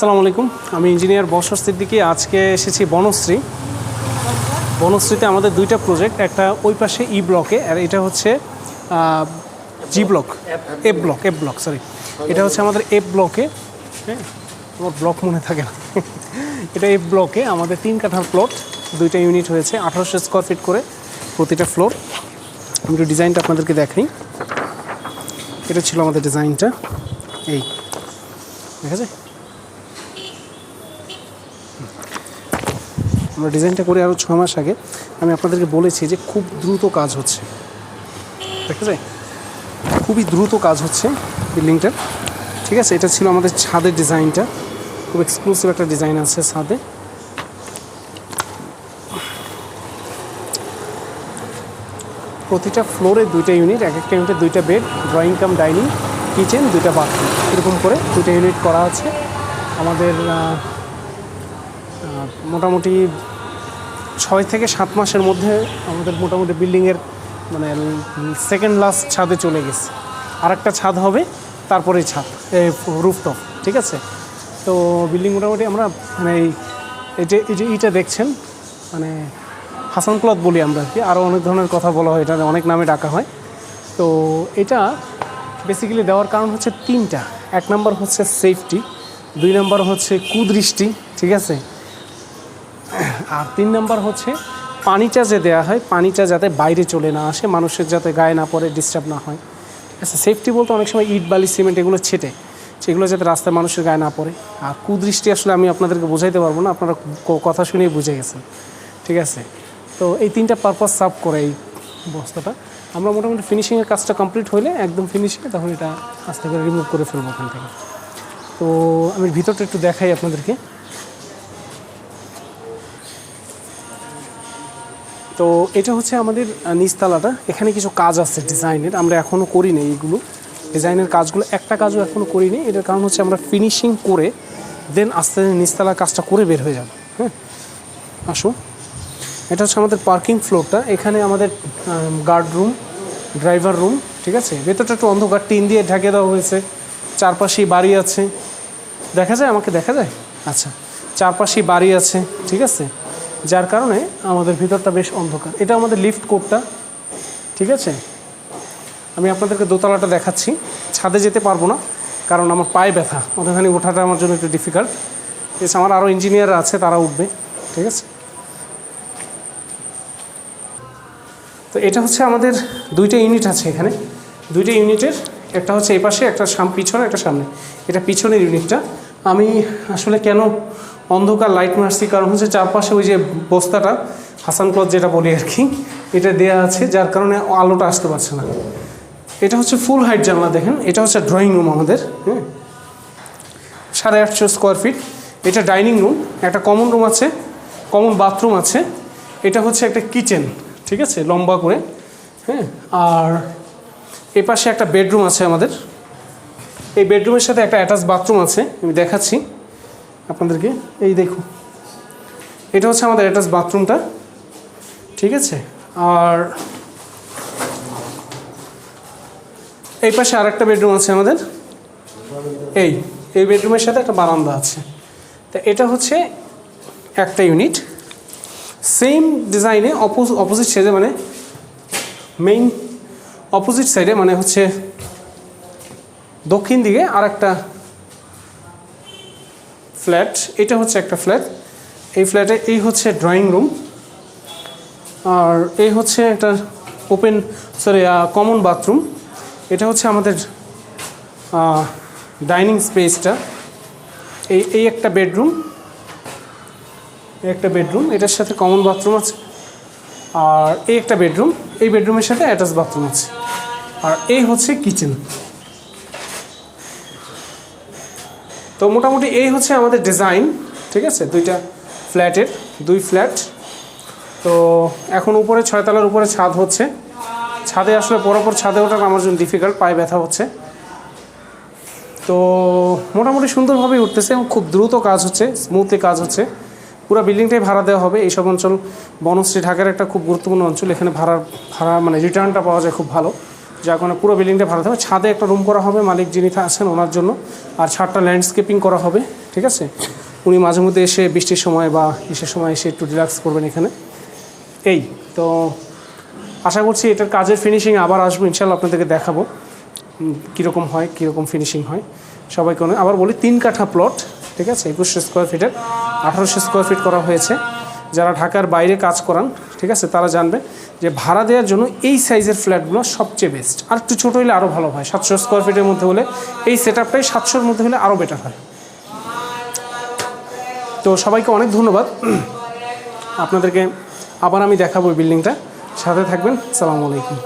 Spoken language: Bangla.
আসসালামু আলাইকুম। আমি ইঞ্জিনিয়ার বসর সিদ্দিকি, আজকে এসেছি বনশ্রী। বনশ্রীতে আমাদের দুইটা প্রজেক্ট একটা ওই পাশে ই ব্লকে আর এটা হচ্ছে G block F block F block sorry এটা হচ্ছে আমাদের এফ ব্লকে হ্যাঁ ব্লক মনে থাকে না। এটা এফ ব্লকে আমাদের তিন কাঠার প্লট দুইটা ইউনিট হয়েছে, আঠারোশো স্কোয়ার ফিট করে প্রতিটা ফ্লোর আমি একটু ডিজাইনটা আপনাদেরকে দেখাই। এটা ছিল আমাদের ডিজাইনটা এই, দেখা যায়? আমরা ডিজাইনটা করে আরও ছ মাস আগে। আমি আপনাদেরকে বলেছি যে খুব দ্রুত কাজ হচ্ছে। দেখা যায় খুবই দ্রুত কাজ হচ্ছে বিল্ডিংটার ঠিক আছে, এটা ছিল আমাদের ছাদের ডিজাইনটা। খুব এক্সক্লুসিভ একটা ডিজাইন আছে ছাদে। প্রতিটা ফ্লোরে দুইটা ইউনিট, এক একটা ইউনিটে দুইটা bed, drawing cum, dining, kitchen, দুইটা বাথরুম। এরকম করে দুইটা ইউনিট করা আছে। আমাদের মোটামুটি ছয় থেকে সাত মাসের মধ্যে আমাদের মোটামুটি বিল্ডিংয়ের মানে সেকেন্ড লাস্ট ছাদে চলে গেছে। আর একটা ছাদ হবে তারপরে ছাদ রুফটপ ঠিক আছে? তো বিল্ডিং মোটামুটি আমরা মানে এই- যে, এই যে ইটা দেখছেন মানে হাসান ক্লথ বলি আমরা কি, আরও অনেক ধরনের কথা বলা হয় এটা অনেক নামে ডাকা হয়। তো এটা বেসিক্যালি দেওয়ার কারণ হচ্ছে তিনটা। এক নম্বর হচ্ছে সেফটি দুই নম্বর হচ্ছে কুদৃষ্টি, ঠিক আছে? আর তিন নম্বর হচ্ছে পানিটা যে দেওয়া হয় পানিটা যাতে বাইরে চলে না আসে, মানুষের যাতে গায়ে না পড়ে ডিস্টার্ব না হয়। আছে সেফটি বলতে অনেক সময় ইট, বালি সিমেন্ট এগুলো ছেটে, সেগুলো যাতে রাস্তায় মানুষের গায়ে না পড়ে। আর কুদৃষ্টি আসলে আমি আপনাদেরকে বোঝাইতে পারব না, আপনারা কথা শুনেই বুঝে গেছেন। ঠিক আছে? তো এই তিনটা পারপাস সার্ভ করে এই বস্তাটা। আমরা মোটামুটি ফিনিশিংয়ের কাজটা কমপ্লিট হলে একদম ফিনিশিংয়ে তখন এটা আস্তে করে রিমুভ করে ফেলব ওখান থেকে। তো আমি ভিতরটা একটু দেখাই আপনাদেরকে। তো এটা হচ্ছে আমাদের আহ, নিচতলাটা। এখানে কিছু কাজ আছে ডিজাইনের আমরা এখনও করিনি এইগুলো। ডিজাইনের কাজগুলো একটা কাজও এখনও করিনি। এটার কারণ হচ্ছে আমরা ফিনিশিং করে দেন আস্তে আস্তে নিচতলার কাজটা করে বের হয়ে যাব। হ্যাঁ? আসো। এটা হচ্ছে আমাদের পার্কিং ফ্লোরটা এখানে আমাদের গার্ড রুম ড্রাইভার রুম ঠিক আছে? ভেতরটা একটু অন্ধকার টিন দিয়ে ঢেকে দেওয়া হয়েছে। চারপাশেই বাড়ি আছে। দেখা যায়? আমাকে দেখা যায়? আচ্ছা। চারপাশেই বাড়ি আছে ঠিক আছে? যার কারণে আমাদের ভিতরটা বেশ অন্ধকার। এটা আমাদের লিফট কোডটা ঠিক আছে? আমি আপনাদেরকে দোতলাটা দেখাচ্ছি। ছাদে যেতে পারব না, কারণ আমার পায়ে ব্যথা। ওখানে ওঠাটা আমার জন্য একটু ডিফিকাল্ট এছাড়া আমার আরও ইঞ্জিনিয়ার আছে, তারা উঠবে, ঠিক আছে? তো এটা হচ্ছে আমাদের দুইটা ইউনিট আছে এখানে। দুইটা ইউনিটের একটা হচ্ছে এই পাশে একটা সাম, পিছনে, একটা সামনে। এটা পিছনের ইউনিটটা আমি আসলে কেন অন্ধকার লাইট মারছি কারণ হচ্ছে চারপাশে ওই যে বস্তাটা, হাসান ক্লথ যেটা বলি আর কি, এটা দেয়া আছে, যার কারণে আলোটা আসতে পারছে না। এটা হচ্ছে ফুল হাইট জানলা দেখেন, এটা হচ্ছে ড্রয়িং রুম আমাদের হ্যাঁ। সাড়ে আটশো স্কোয়ার ফিট এটা ডাইনিং রুম একটা কমন রুম আছে কমন বাথরুম আছে, এটা হচ্ছে একটা কিচেন ঠিক আছে, লম্বা করে হ্যাঁ। আর এ পাশে একটা বেডরুম আছে আমাদের, এই বেডরুমের সাথে একটা অ্যাটাচ বাথরুম আছে, আমি দেখাচ্ছি। আপনাদেরকে, এই দেখুন। এটা হচ্ছে আমাদের অ্যাটাচ বাথরুমটা, ঠিক আছে? আর এই পাশে আর একটা বেডরুম আছে আমাদের। এই এই বেডরুমের সাথে একটা বারান্দা আছে। তা এটা হচ্ছে একটা ইউনিট। সেম ডিজাইনে অপোজিট সাইডে মানে মেইন অপোজিট সাইডে মানে হচ্ছে দক্ষিণ দিকে আর একটা ফ্ল্যাট, এটা হচ্ছে একটা ফ্ল্যাট। এই ফ্ল্যাটে এই হচ্ছে ড্রয়িং রুম আর এই হচ্ছে একটা ওপেন সরি কমন বাথরুম এটা হচ্ছে আমাদের ডাইনিং স্পেসটা এই এই একটা বেডরুম একটা বেডরুম এটার সাথে কমন বাথরুম আছে। আর এই একটা বেডরুম এই বেডরুমের সাথে অ্যাটাচ বাথরুম আছে। আর এই হচ্ছে কিচেন তো মোটামুটি এই হচ্ছে আমাদের ডিজাইন ঠিক আছে? দুইটা ফ্ল্যাটের দুই ফ্ল্যাট তো এখন উপরে, ছয়তলার উপরে ছাদ হচ্ছে। ছাদে আসলে পরপর ছাদে ওঠা আমার জন্য ডিফিকাল্ট পায়ে ব্যথা হচ্ছে। তো মোটামুটি সুন্দরভাবেই উঠতেছে এবং খুব দ্রুত কাজ হচ্ছে স্মুথলি কাজ হচ্ছে। পুরো বিল্ডিংটাই ভাড়া দেওয়া হবে। এইসব অঞ্চল বনশ্রী ঢাকার একটা খুব গুরুত্বপূর্ণ অঞ্চল। এখানে ভাড়া ভাড়া মানে রিটার্নটা পাওয়া যায় খুব ভালো। যার কারণে পুরো বিল্ডিংটা ভালো থাকবে। ছাদে একটা রুম করা হবে, মালিক যিনি আছেন ওনার জন্য। আর ছাদটা ল্যান্ডস্কেপিং করা হবে, ঠিক আছে? উনি মাঝে মধ্যে এসে বৃষ্টির সময় বা ইসের সময় এসে একটু রিল্যাক্স করবেন এখানে। এই, তো আশা করছি এটার কাজের ফিনিশিং আবার আসব ইনশাল্লাহ আপনাদেরকে দেখাবো। কীরকম হয়, কীরকম ফিনিশিং হয়, সবাইকে আবার বলি, তিন কাঠা প্লট ঠিক আছে? একুশশো স্কোয়ার ফিটের আঠারোশো স্কোয়ার ফিট করা হয়েছে। যারা ঢাকার বাইরে কাজ করান ঠিক আছে? তারা জানবে যে ভাড়া দেওয়ার জন্য এই সাইজের ফ্ল্যাটগুলো সবচেয়ে বেস্ট। আর একটু ছোটো হলে আরও ভালো হয়। সাতশো স্কোয়ার ফিটের মধ্যে হলে এই সেট আপটাই সাতশোর মধ্যে হলে আরও বেটার হয়। তো সবাইকে অনেক ধন্যবাদ। আপনাদেরকে আবার আমি দেখাবো বিল্ডিংটা সাথে থাকবেন। সালামু আলাইকুম।